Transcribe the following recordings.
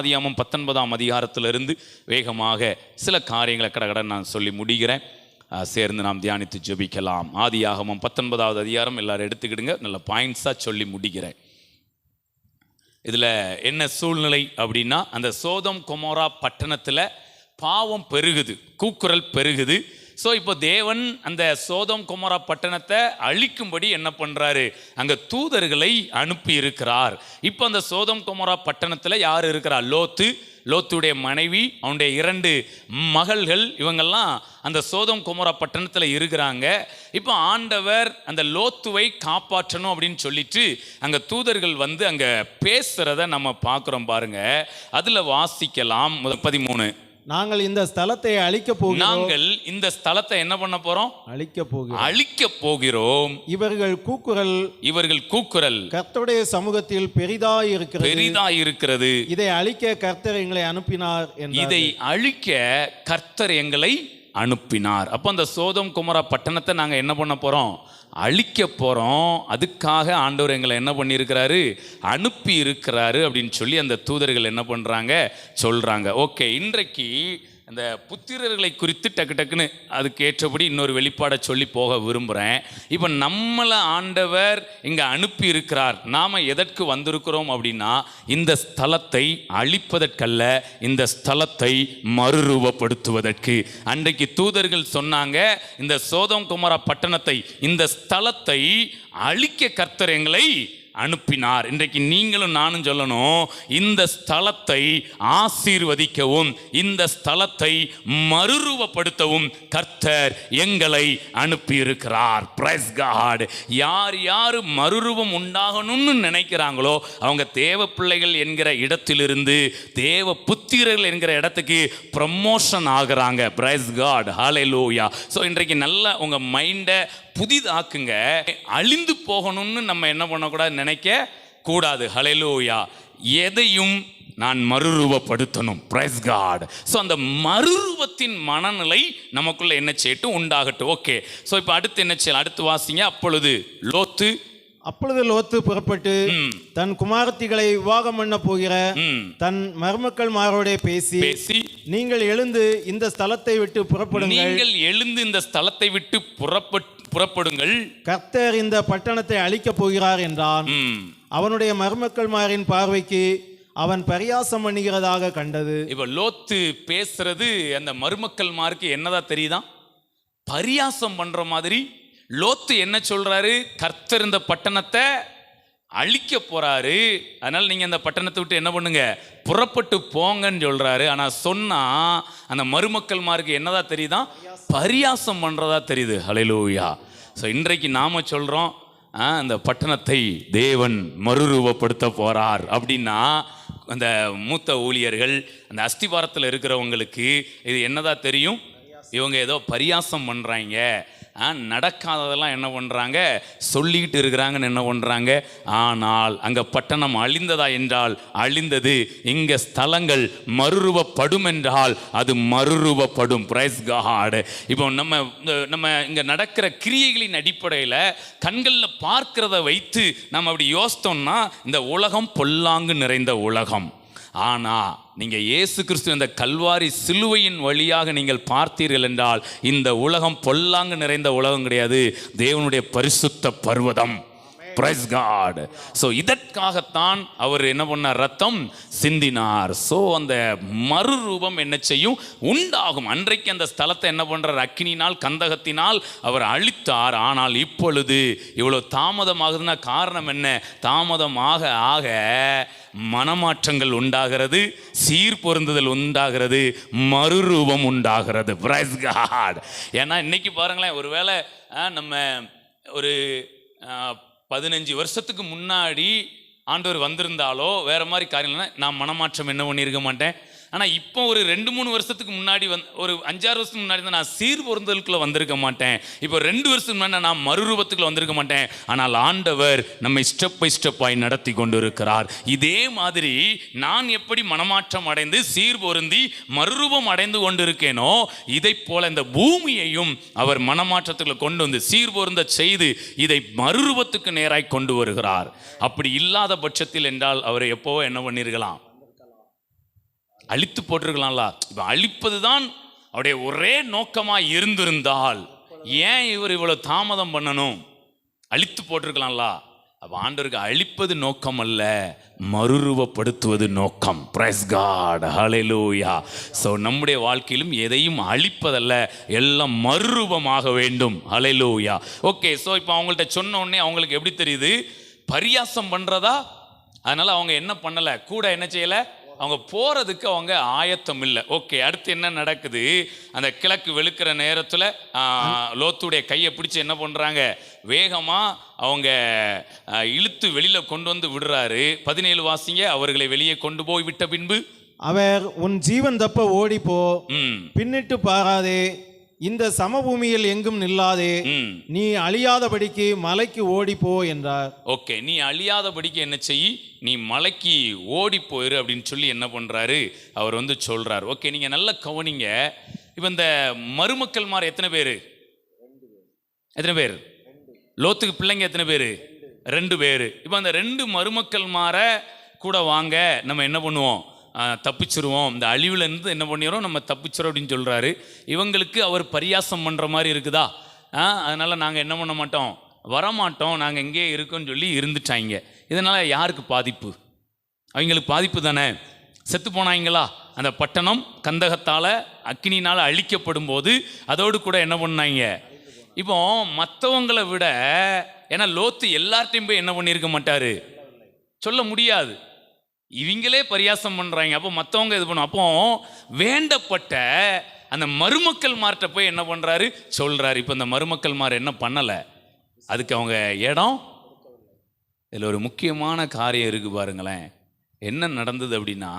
ஆதியாமம் பத்தொன்பதாம் அதிகாரத்திலிருந்து வேகமாக சில காரியங்களை கடகட நான் சொல்லி முடிகிறேன். சேர்ந்து நாம் தியானித்து ஜெபிக்கலாம். ஆதியாகமம் பத்தொன்பதாவது அதிகாரம் எல்லாரும் எடுத்துக்கிடுங்க. நல்ல பாயிண்ட்ஸாக சொல்லி முடிக்கிறேன் இதில் என்ன சூழ்நிலை அப்படின்னா அந்த சோதம் கொமோரா பட்டணத்தில் பாவம் பெருகுது கூக்குரல் பெருகுது. ஸோ இப்போ தேவன் அந்த சோதம் குமரா பட்டணத்தை அழிக்கும்படி என்ன பண்ணுறாரு அங்கே தூதர்களை அனுப்பி இருக்கிறார் இப்போ அந்த சோதம் குமரா பட்டணத்தில் யார் இருக்கிறா? லோத்து. லோத்துடைய மனைவி அவனுடைய இரண்டு மகள்கள் இவங்கெல்லாம் அந்த சோதம் குமரா பட்டணத்தில் இருக்கிறாங்க. இப்போ ஆண்டவர் அந்த லோத்துவை காப்பாற்றணும் அப்படின்னு சொல்லிட்டு அங்கே தூதர்கள் வந்து அங்கே பேசுகிறத நம்ம பார்க்குறோம் பாருங்கள் அதில் வாசிக்கலாம். முதல் பதிமூணு. நாங்கள் இந்த ஸ்தலத்தை அழிக்க போகிறோம். நாங்கள் இந்த ஸ்தலத்தை என்ன பண்ண போறோம்? அழிக்க போகிறோம். அழிக்க போகிறோம். இவர்கள் கூக்குரல் இவர்கள் கூக்குரல். கர்த்தருடைய சமூகத்தில் பெரிதாய் இருக்கிறது. பெரிதா இருக்கிறது. இதை அழிக்க கர்த்தர் எங்களை அனுப்பினார் இதை அழிக்க கர்த்தர் எங்களை அனுப்பினார். அப்போ அந்த சோதம் குமரா பட்டணத்தை நாங்கள் என்ன பண்ண போகிறோம் அழிக்க போகிறோம் அதுக்காக ஆண்டவர் எங்களை என்ன பண்ணியிருக்கிறாரு? அனுப்பி இருக்கிறாரு அப்படின்னு சொல்லி அந்த தூதர்கள் என்ன பண்ணுறாங்க சொல்கிறாங்க ஓகே இன்றைக்கு இந்த புத்திரர்களை குறித்து டக்கு டக்குன்னு அதுக்கு ஏற்றபடி இன்னொரு வெளிப்பாடை சொல்லி போக விரும்புகிறேன் இப்போ நம்மளை ஆண்டவர் இங்கே அனுப்பி இருக்கிறார். நாம் எதற்கு வந்திருக்கிறோம் அப்படின்னா இந்த ஸ்தலத்தை அழிப்பதற்கல்ல இந்த ஸ்தலத்தை மறுரூபப்படுத்துவதற்கு. அன்றைக்கு தூதர்கள் சொன்னாங்க இந்த சோதம் குமாரா பட்டணத்தை இந்த ஸ்தலத்தை அழிக்க கர்த்தர் எங்களை அனுப்பினார். இன்றைக்கு நீங்களும் நானும் சொல்லணும் இந்த ஸ்தலத்தை ஆசீர்வதிக்கவும் இந்த ஸ்தலத்தை மறுரூபப்படுத்தவும் கர்த்தர் எங்களை அனுப்பியிருக்கிறார். பிரைஸ் காட் யார் யார் மறுரூபம் உண்டாகணும்னு நினைக்கிறாங்களோ அவங்க தேவ பிள்ளைகள் என்கிற இடத்திலிருந்து தேவ புத்திரர்கள் என்கிற இடத்துக்கு ப்ரமோஷன் ஆகுறாங்க. பிரைஸ் காட் ஹalleluya ஸோ இன்றைக்கு நல்ல உங்கள் மைண்டை புதிதாக்குங்க. அழிந்து போகணும்னு நம்ம என்ன பண்ணக்கூடாது நினைக்க கூடாது. ஹalleluya எதையும் நான் மறுரூபப்படுத்தணும். பிரைஸ் காட் ஸோ அந்த மறுரூபத்தின் மனநிலை நமக்குள்ள என்ன செய்யட்டும்? உண்டாகட்டும். ஓகே ஸோ இப்போ அடுத்து என்ன செய்யலாம்? அடுத்து வாசிங்க. அப்பொழுது லோத்து. அப்பொழுது லோத்து புறப்பட்டு தன் குமாரத்திகளை விவாகம் பண்ண போகிற தன் மருமக்கள் மாரோடே பேசி பேசி நீங்கள் எழுந்து இந்த ஸ்தலத்தை விட்டு புறப்படுங்கள். நீங்கள் எழுந்து இந்த ஸ்தலத்தை விட்டு புறப்பட் புறப்படுங்கள். கர்த்தர் இந்த பட்டணத்தை அழிக்கப் போகிறார் என்றான். அவனுடைய மருமக்கள்மாரின் பார்வைக்கு அவன் பரியாசம் பண்ணுகிறதாக கண்டது. இப்போ லோத்து பேசுறது அந்த மருமக்கள் மார்க்கு என்னதா தெரியுதா? பரியாசம் பண்ற மாதிரி லோத்து என்ன சொல்றாரு? கர்த்தர் இந்த பட்டணத்தை அழிக்க போறாரு. அதனால நீங்க அந்த பட்டணத்தை விட்டு என்ன பண்ணுங்க? புறப்பட்டு போங்கன்னு சொல்றாரு. ஆனா சொன்னா அந்த மருமக்கள் என்னதான் என்னதா தெரியுதா? பரியாசம் பண்ணுறதா தெரியுது. ஹலெலூயா ஸோ இன்றைக்கு நாம் சொல்கிறோம் அந்த பட்டணத்தை தேவன் மறுரூபப்படுத்த போகிறார் அப்படின்னா அந்த மூத்த ஊழியர்கள் அந்த அஸ்திவாரத்தில் இருக்கிறவங்களுக்கு இது என்னதா தெரியும்? இவங்க ஏதோ பரியாசம் பண்ணுறாங்க நடக்காததெல்லாம் என்ன பண்ணுறாங்க சொல்லிக்கிட்டு இருக்கிறாங்கன்னு என்ன பண்ணுறாங்க ஆனால் அங்கே பட்டணம் அழிந்ததா என்றால் அழிந்தது. இங்கே ஸ்தலங்கள் மறுரூபப்படும் என்றால் அது மறுரூபப்படும். பிரைஸ் காடு இப்போ நம்ம இந்த- நம்ம இங்கே நடக்கிற கிரியைகளின் அடிப்படையில் கண்களில் பார்க்கிறத வைத்து நம்ம அப்படி யோசித்தோம்னா இந்த உலகம் பொல்லாங்கு நிறைந்த உலகம். ஆனால் நீங்கள் இயேசு கிறிஸ்து இந்த கல்வாரி சிலுவையின் வழியாக நீங்கள் பார்த்தீர்கள் என்றால் இந்த உலகம் பொல்லாங்கு நிறைந்த உலகம் கிடையாது. தேவனுடைய பரிசுத்த பர்வதம். பிரைஸ் காட் ஸோ இதற்காகத்தான் அவர் என்ன பண்ணார்? ரத்தம் சிந்தினார். ஸோ அந்த மறுரூபம் என்ன செய்யும்? உண்டாகும். அன்றைக்கு அந்த ஸ்தலத்தை என்ன பண்ணுறார் அக்கினினால் கந்தகத்தினால் அவர் அழித்தார் ஆனால் இப்பொழுது இவ்வளோ தாமதமாகுதுன்னா காரணம் என்ன? தாமதமாக ஆக மனமாற்றங்கள் உண்டாகிறது சீர் பொருந்துதல் உண்டாகிறது மறுரூபம் உண்டாகிறது. ஏன்னா இன்னைக்கு பாருங்களேன் ஒருவேளை ஆ, நம்ம ஒரு பதினஞ்சு வருஷத்துக்கு முன்னாடி ஆண்டவர் வந்திருந்தாலோ வேறு மாதிரி காரியங்கள்னா நான் மனமாற்றம் என்ன பண்ணியிருக்க மாட்டேன்? ஆனால் இப்போ ஒரு ரெண்டு மூணு வருஷத்துக்கு முன்னாடி வந் ஒரு அஞ்சாறு வருஷத்துக்கு முன்னாடி தான் நான் சீர் பொருந்தலுக்குள்ள வந்திருக்க மாட்டேன். இப்போ ரெண்டு வருஷத்துக்கு முன்னாடி நான் மறுரூபத்துக்குள்ள வந்திருக்க மாட்டேன். ஆனால் ஆண்டவர் நம்மை ஸ்டெப் பை ஸ்டெப்பாய் நடத்தி கொண்டு இருக்கிறார் இதே மாதிரி நான் எப்படி மனமாற்றம் அடைந்து சீர் பொருந்தி மறுரூபம் அடைந்து கொண்டிருக்கேனோ இதை போல இந்த பூமியையும் அவர் மனமாற்றத்துக்குள்ள கொண்டு வந்து சீர் பொருந்த செய்து இதை மறுரூபத்துக்கு நேராய் கொண்டு வருகிறார். அப்படி இல்லாத பட்சத்தில் என்றால் அவர் எப்போவோ என்ன பண்ணியிருக்கலாம் அழித்து போட்டிருக்கலாம்ல. இப்போ அழிப்பது தான் அவருடைய ஒரே நோக்கமாக இருந்திருந்தால் ஏன் இவர் இவ்வளோ தாமதம் பண்ணணும்? அழித்து போட்டிருக்கலாம்ல. அப்போ ஆண்டவருக்கு அழிப்பது நோக்கம் அல்ல மறுரூபப்படுத்துவது நோக்கம். பிரஸ் காட் ஹலெலூயா ஸோ நம்முடைய வாழ்க்கையிலும் எதையும் அழிப்பதல்ல எல்லாம் மறுரூபமாக வேண்டும். ஹலெலூயா ஓகே ஸோ இப்போ அவங்கள்ட்ட சொன்ன உடனே அவங்களுக்கு எப்படி தெரியுது? பரியாசம் பண்ணுறதா அதனால் அவங்க என்ன பண்ணலை? கூட என்ன செய்யலை? அவங்க போகிறதுக்கு அவங்க ஆயத்தம் இல்லை. ஓகே அடுத்து என்ன நடக்குது? அந்த கிழக்கு வெளுக்கிற நேரத்தில் லோத்துடைய கையை பிடிச்சி என்ன பண்ணுறாங்க வேகமாக அவங்க இழுத்து வெளியில் கொண்டு வந்து விடுறாரு. பதினேழு வாசிங்க அவர்களை வெளியே கொண்டு போய் விட்ட பின்பு. அவர் உன் ஜீவன் தப்ப ஓடிப்போ. பின்னிட்டு பாராதே. இந்த சமபூமியில் எங்கும் நில்லாதே நீ அழியாதபடிக்கு மலைக்கு ஓடிப்போ என்றார். ஓகே நீ அழியாதபடிக்கு என்ன செய்? நீ மலைக்கு ஓடி போயிரு அப்படின்னு சொல்லி என்ன பண்ணுறாரு அவர் வந்து சொல்கிறார் ஓகே நீங்கள் நல்லா கவனிங்க. இப்போ இந்த மருமக்கள் மார் எத்தனை பேர்? எத்தனை பேர்? லோத்துக்கு பிள்ளைங்க எத்தனை பேர்? ரெண்டு பேர். இப்போ அந்த ரெண்டு மருமக்கள் மாற கூட வாங்க நம்ம என்ன பண்ணுவோம்? தப்பிச்சிருவோம். இந்த அழிவுலேருந்து என்ன பண்ணிடுறோம் நம்ம தப்பிச்சிடும் அப்படின்னு சொல்கிறாரு இவங்களுக்கு அவர் பரியாசம் பண்ணுற மாதிரி இருக்குதா? அதனால் நாங்கள் என்ன பண்ண மாட்டோம்? வரமாட்டோம். நாங்கள் எங்கேயே இருக்கோன்னு சொல்லி இருந்துட்டாங்க. இதனால் யாருக்கு பாதிப்பு? அவங்களுக்கு பாதிப்பு தானே? செத்து போனாங்களா? அந்த பட்டணம் கந்தகத்தால் அக்னினால் அழிக்கப்படும் போது அதோடு கூட என்ன பண்ணாங்க? இப்போ மற்றவங்களை விட ஏன்னா லோத்து எல்லார்ட்டையும் போய் என்ன பண்ணியிருக்க மாட்டார்? சொல்ல முடியாது. இவங்களே பரியாசம் பண்ணுறாங்க அப்போ மற்றவங்க இது பண்ணும். அப்போ வேண்டப்பட்ட அந்த மருமக்கள் மார்ட்ட போய் என்ன பண்ணுறாரு சொல்கிறாரு இப்போ இந்த மருமக்கள் மார் என்ன பண்ணலை? அதுக்கு அவங்க இடம்? இதில் ஒரு முக்கியமான காரியம் இருக்குது பாருங்களேன். என்ன நடந்தது அப்படின்னா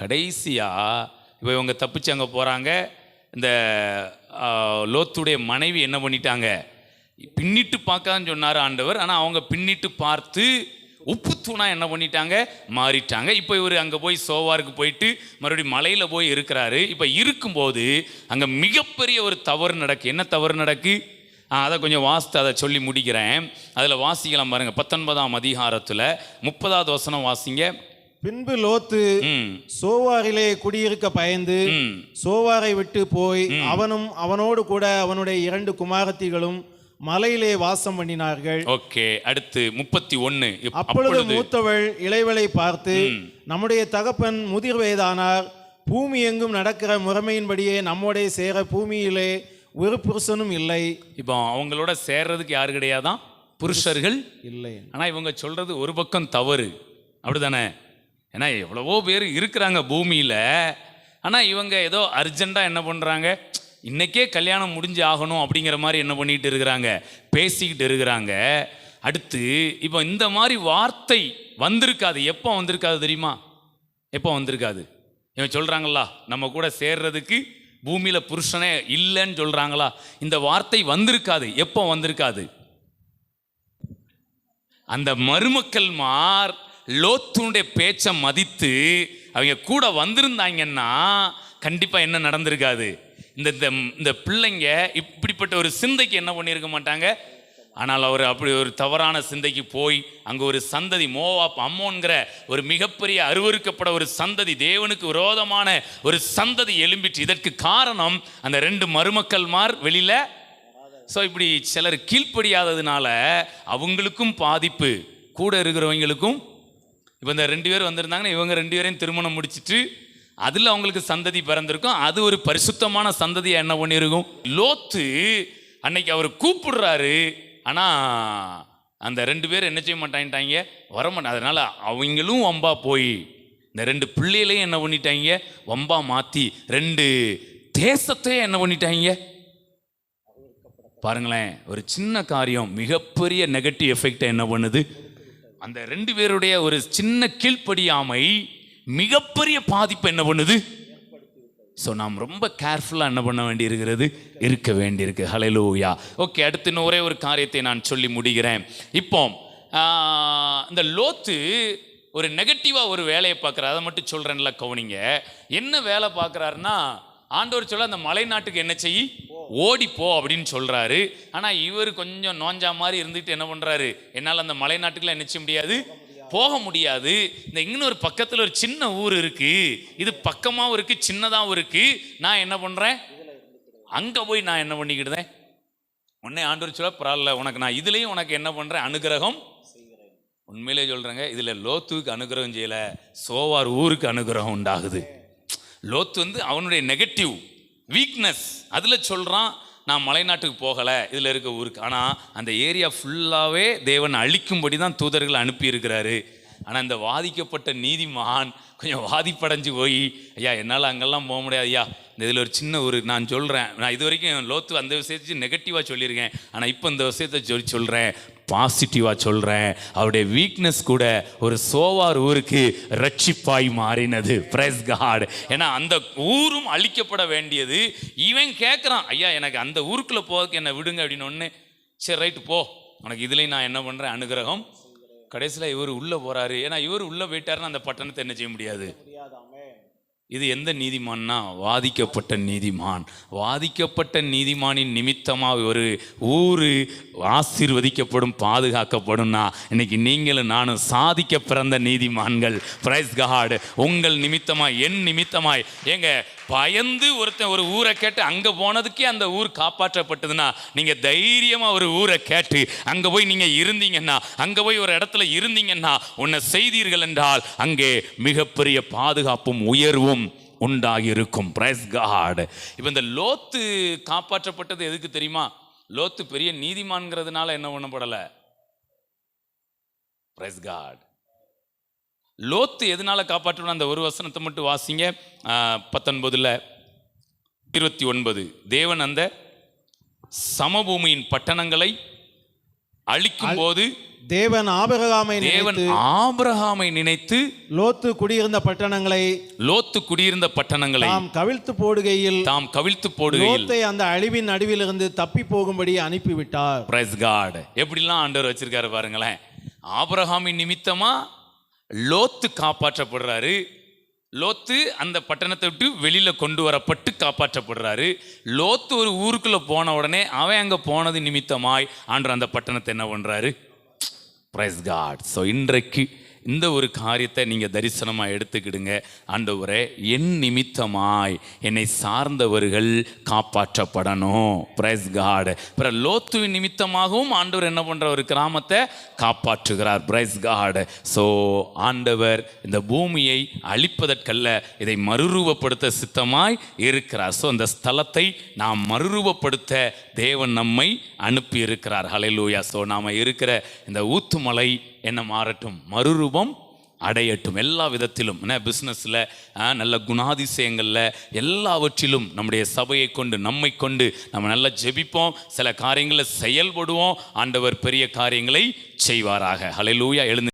கடைசியாக இப்போ இவங்க தப்பிச்சு அங்கே போகிறாங்க இந்த லோத்துடைய மனைவி என்ன பண்ணிட்டாங்க? பின்னிட்டு பார்க்கான்னு சொன்னார் ஆண்டவர். ஆனால் அவங்க பின்னிட்டு பார்த்து உப்பு தூணா என்ன பண்ணிட்டாங்க? மாறிட்டாங்க. இப்போ இவர் அங்கே போய் சோவாருக்கு போயிட்டு மறுபடியும் மலையில் போய் இருக்கிறாரு. இப்போ இருக்கும்போது அங்கே மிகப்பெரிய ஒரு தவறு நடக்கு. என்ன தவறு நடக்கு? அதை கொஞ்சம் வாசித்து அதை சொல்லி முடிக்கிறேன். அதில் வாசிக்கலாம் பாருங்க. பத்தொன்பதாம் அதிகாரத்தில் முப்பதாவது வசனம் வாசிங்க. பின்பு லோத்து சோவாரிலே குடியிருக்க பயந்து சோவாரை விட்டு போய் அவனும் அவனோடு கூட அவனுடைய இரண்டு குமாரத்திகளும் மலையிலே வாசம் பண்ணினார்கள். ஓகே அடுத்து முப்பத்தி ஒன்று அப்பொழுது மூத்தவள் இளைவளை பார்த்து நம்முடைய தகப்பன் முதிர் வயதானார் பூமி எங்கும் நடக்கிற முறைமையின்படியே நம்மோடே சேர பூமியிலே ஒரு புருஷனும் இல்லை. இப்போ அவங்களோட சேர்றதுக்கு யார் கிடையாதான் புருஷர்கள். இல்லை. ஆனால் இவங்க சொல்றது ஒரு பக்கம் தவறு. அப்படிதானே? ஏன்னா எவ்வளவோ பேர் இருக்கிறாங்க பூமியில். ஆனால் இவங்க ஏதோ அர்ஜெண்ட்டாக என்ன பண்ணுறாங்க இன்றைக்கே கல்யாணம் முடிஞ்சு ஆகணும் அப்படிங்கிற மாதிரி என்ன பண்ணிட்டு இருக்கிறாங்க? பேசிக்கிட்டு இருக்கிறாங்க. அடுத்து இப்போ இந்த மாதிரி வார்த்தை வந்திருக்காது. எப்போ வந்திருக்காது தெரியுமா? எப்போ வந்திருக்காது? இவன் சொல்கிறாங்களா நம்ம கூட சேர்றதுக்கு பூமியில் புருஷனே இல்லைன்னு சொல்கிறாங்களா இந்த வார்த்தை வந்திருக்காது. எப்போ வந்திருக்காது? அந்த மருமக்கள் மார் லோத்துனுடைய பேச்சை மதித்து அவங்க கூட வந்திருந்தாங்கன்னா கண்டிப்பாக என்ன நடந்திருக்காது? இந்த இந்த இந்த பிள்ளைங்க இப்படிப்பட்ட ஒரு சிந்தைக்கு என்ன பண்ணியிருக்க மாட்டாங்க? ஆனால் அவர் அப்படி ஒரு தவறான சிந்தைக்கு போய் அங்கே ஒரு சந்ததி மோவாப் அம்மோன்கிற ஒரு மிகப்பெரிய அருவருக்கப்பட ஒரு சந்ததி தேவனுக்கு விரோதமான ஒரு சந்ததி எழும்பிட்டு இதற்கு காரணம் அந்த ரெண்டு மருமக்கள்மார் வெளியில். ஸோ இப்படி சிலர் கீழ்ப்படியாததுனால அவங்களுக்கும் பாதிப்பு. கூட இருக்கிறவங்களுக்கும். இப்போ இந்த ரெண்டு பேர் வந்திருந்தாங்கன்னா இவங்க ரெண்டு பேரையும் திருமணம் முடிச்சிட்டு அதில் அவங்களுக்கு சந்ததி பிறந்திருக்கும். அது ஒரு பரிசுத்தமான சந்ததியை என்ன பண்ணியிருக்கும் லோத்து அன்னைக்கு அவர் கூப்பிடுறாரு. ஆனால் அந்த ரெண்டு பேர் என்ன செய்ய மாட்டாங்கிட்டாங்க? வரமாட்டாங்க அதனால் அவங்களும் வம்பா போய் இந்த ரெண்டு பிள்ளைகளையும் என்ன பண்ணிட்டாங்க? வம்பா மாற்றி ரெண்டு தேசத்தையும் என்ன பண்ணிட்டாங்க? பாருங்களேன் ஒரு சின்ன காரியம் மிகப்பெரிய நெகட்டிவ் எஃபெக்டை என்ன பண்ணுது? அந்த ரெண்டு பேருடைய ஒரு சின்ன கீழ்ப்படியாமை மிகப்பெரிய பாதிப்பு என்ன பண்ணுது? ஸோ நாம் ரொம்ப கேர்ஃபுல்லாக என்ன பண்ண வேண்டியிருக்கிறது? இருக்க வேண்டியிருக்கு. ஹலலூயா ஓகே அடுத்து இன்னும் ஒரே ஒரு காரியத்தை நான் சொல்லி முடிகிறேன். இப்போ இந்த லோத்து ஒரு நெகட்டிவாக ஒரு வேலையை பார்க்குறாரு. அதை மட்டும் சொல்கிறேன்ல கவனிங்க. என்ன வேலை பார்க்குறாருன்னா ஆண்டவர் சொல்ல அந்த மலை நாட்டுக்கு என்ன செய்? ஓடிப்போ அப்படின்னு சொல்கிறாரு ஆனால் இவர் கொஞ்சம் நோஞ்சா மாதிரி இருந்துட்டு என்ன பண்ணுறாரு என்னால் அந்த மலை நாட்டுக்குலாம் என்ன செய்ய முடியாது? போக முடியாது. இந்த இன்னொரு பக்கத்தில் ஒரு சின்ன ஊர் இருக்கு. இது பக்கமாகவும் இருக்கு சின்னதாகவும் இருக்கு. நான் என்ன பண்ணுறேன் அங்கே போய் நான் என்ன பண்ணிக்கிடுதேன்? உடனே ஆண்டு சொல்ல பரவாயில்ல உனக்கு நான் இதுலேயும் உனக்கு என்ன பண்ணுறேன் அனுகிரகம் உண்மையிலே சொல்கிறேங்க இதில் லோத்துக்கு அனுகிரகம் செய்யல சோவார் ஊருக்கு அனுகிரகம் உண்டாகுது. லோத்து வந்து அவனுடைய நெகட்டிவ் வீக்னஸ் அதில் சொல்கிறான் நான் மலைநாட்டுக்கு போகலை இதில் இருக்க ஊருக்கு. ஆனால் அந்த ஏரியா ஃபுல்லாகவே தேவன் அழிக்கும்படி தான் தூதர்கள் அனுப்பியிருக்கிறாரு. ஆனால் இந்த வாதிக்கப்பட்ட நீதிமான் கொஞ்சம் வாதிப்படைஞ்சு போய் ஐயா என்னால் அங்கெல்லாம் போக முடியாது ஐயா. இந்த இதில் ஒரு சின்ன ஒரு நான் சொல்கிறேன் நான் இது வரைக்கும் லோத்து அந்த விஷயத்தை நெகட்டிவாக சொல்லியிருக்கேன். ஆனால் இப்போ இந்த விஷயத்தை சொல்லி சொல்கிறேன் பாசிட்டிவாக சொல்கிறேன் அவருடைய வீக்னஸ் கூட ஒரு சோவார் ஊருக்கு ரட்சிப்பாய் மாறினது. பிரைஸ் காட் ஏன்னா அந்த ஊரும் அழிக்கப்பட வேண்டியது. இவன் கேட்குறான் ஐயா எனக்கு அந்த ஊருக்குள்ளே போகிறதுக்கு என்னை விடுங்க அப்படின்னு ஒன்று சரி ரைட்டு போ. உனக்கு இதுலேயும் நான் என்ன பண்ணுறேன் அனுகிரகம் கடைசியில் இவர் உள்ளே போகிறாரு ஏன்னா இவர் உள்ளே போயிட்டாருன்னா அந்த பட்டணத்தை என்ன செய்ய முடியாது? இது எந்த நீதிமான்னா? வாதிக்கப்பட்ட நீதிமான். வாதிக்கப்பட்ட நீதிமானின் நிமித்தமாக ஒரு ஊர் ஆசீர்வதிக்கப்படும் பாதுகாக்கப்படும்னா இன்னைக்கு நீங்களும் நானும் சாதிக்க பிறந்த நீதிமான்கள். பிரைஸ் காட் உங்கள் நிமித்தமாய் என் நிமித்தமாய். ஏங்க பயந்து ஒருத்தன் ஒரு ஊரை கேட்டு அங்கே போனதுக்கே அந்த ஊர் காப்பாற்றப்பட்டதுன்னா நீங்கள் தைரியமாக ஒரு ஊரை கேட்டு அங்கே போய் நீங்கள் இருந்தீங்கன்னா அங்கே போய் ஒரு இடத்துல இருந்தீங்கன்னா உன்னை செய்தீர்கள் என்றால் அங்கே மிகப்பெரிய பாதுகாப்பும் உயர்வும் உண்டாகியிருக்கும் பிரைஸ் காட் இப்போ இந்த லோத்து காப்பாற்றப்பட்டது எதுக்கு தெரியுமா? லோத்து பெரிய நீதிமான்கிறதுனால என்ன பண்ணப்படலை? பிரைஸ் காட் லோத்து எதனால காப்பாற்றணும் அந்த ஒரு வசனத்தை மட்டும் வாசிங்க. பத்தொன்பதுல. இருபத்தி ஒன்பது. தேவன் அந்த சமபூமியின் பட்டணங்களை அழிக்கும் போது தேவன் ஆபிரகாமை தேவன் ஆபிரகாமை நினைத்து லோத்து குடியிருந்த பட்டணங்களை லோத்து குடியிருந்த பட்டணங்களை தாம் கவிழ்த்து போடுகையில் தாம் கவிழ்த்து போடுகையில் லோத்தை அந்த அழிவின் நடுவிலிருந்து தப்பி போகும்படி அனுப்பிவிட்டார். பிரைஸ் காட் எப்படிலாம் ஆண்டவர் வச்சிருக்காரு பாருங்களேன். ஆபிரகாமின் நிமித்தமா லோத்து காப்பாற்றப்படுறாரு. லோத்து அந்த பட்டணத்தை விட்டு வெளியில் கொண்டு வரப்பட்டு காப்பாற்றப்படுறாரு. லோத்து ஒரு ஊருக்குள்ளே போன உடனே அவன் அங்கே போனது நிமித்தமாய் ஆண்டு அந்த பட்டணத்தை என்ன பண்ணுறாரு பிரைஸ் காட் ஸோ இன்றைக்கு இந்த ஒரு காரியத்தை நீங்கள் தரிசனமாக எடுத்துக்கிடுங்க. ஆண்டவரே என் நிமித்தமாய் என்னை சார்ந்தவர்கள் காப்பாற்றப்படணும். பிரைஸ் காடு அப்புறம் லோத்துவின் நிமித்தமாகவும் ஆண்டவர் என்ன பண்ணுற ஒரு கிராமத்தை காப்பாற்றுகிறார். பிரைஸ் காடு ஸோ ஆண்டவர் இந்த பூமியை அழிப்பதற்கல்ல இதை மறுரூபப்படுத்த சித்தமாய் இருக்கிறார். ஸோ அந்த ஸ்தலத்தை நாம் மறுரூபப்படுத்த தேவன் நம்மை அனுப்பி இருக்கிறார் ஹalleluya ஸோ நாம் இருக்கிற இந்த ஊத்துமலை என்ன மாறட்டும்? மறுரூபம் அடையட்டும். எல்லா விதத்திலும் என்ன பிஸ்னஸில் நல்ல குணாதிசயங்களில் எல்லாவற்றிலும் நம்முடைய சபையை கொண்டு நம்மை கொண்டு நம்ம நல்லா ஜெபிப்போம். சில காரியங்களை செயல்படுவோம். ஆண்டவர் பெரிய காரியங்களை செய்வாராக. ஹalleluya எழுந்து